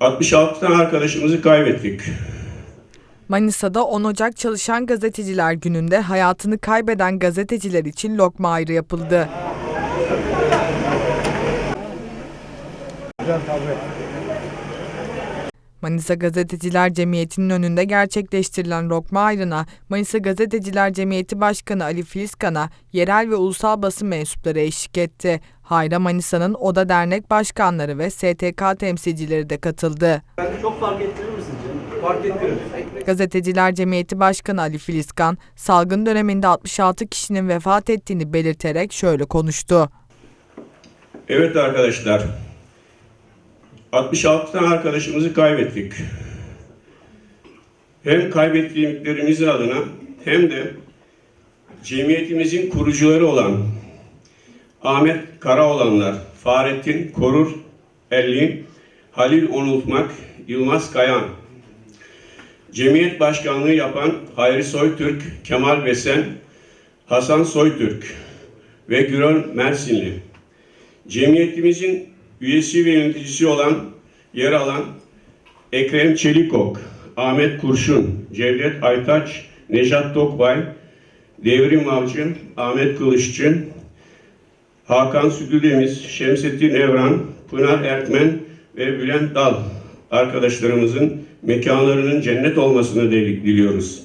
66 tane arkadaşımızı kaybettik. Manisa'da 10 Ocak Çalışan Gazeteciler Günü'nde hayatını kaybeden gazeteciler için lokma ayrı yapıldı. Manisa Gazeteciler Cemiyeti'nin önünde gerçekleştirilen lokma ayrına Manisa Gazeteciler Cemiyeti Başkanı Ali Filizkan'a yerel ve ulusal basın mensupları eşlik etti. Hayra Manisa'nın Oda Dernek Başkanları ve STK temsilcileri de katıldı. Çok fark ettirir mi sizce? Fark ettirir. Gazeteciler Cemiyeti Başkanı Ali Filizkan, salgın döneminde 66 kişinin vefat ettiğini belirterek şöyle konuştu. Evet arkadaşlar. 66 tane arkadaşımızı kaybettik. Hem kaybettiklerimiz adına hem de cemiyetimizin kurucuları olan Ahmet Karaoğlanlar, Fahrettin Korur Elli, Halil Onultmak, Yılmaz Kayan, Cemiyet Başkanlığı yapan Hayri Soytürk, Kemal Besen, Hasan Soytürk ve Gürol Mersinli. Cemiyetimizin üyesi ve yöneticisi olan, yer alan Ekrem Çelikok, Ahmet Kurşun, Cevdet Aytaç, Nejat Tokbay, Devrim Avcı, Ahmet Kılıççı, Hakan Sütüdemiz, Şemsettin Evran, Pınar Erkmen ve Bülent Dal arkadaşlarımızın mekanlarının cennet olmasını diliyoruz.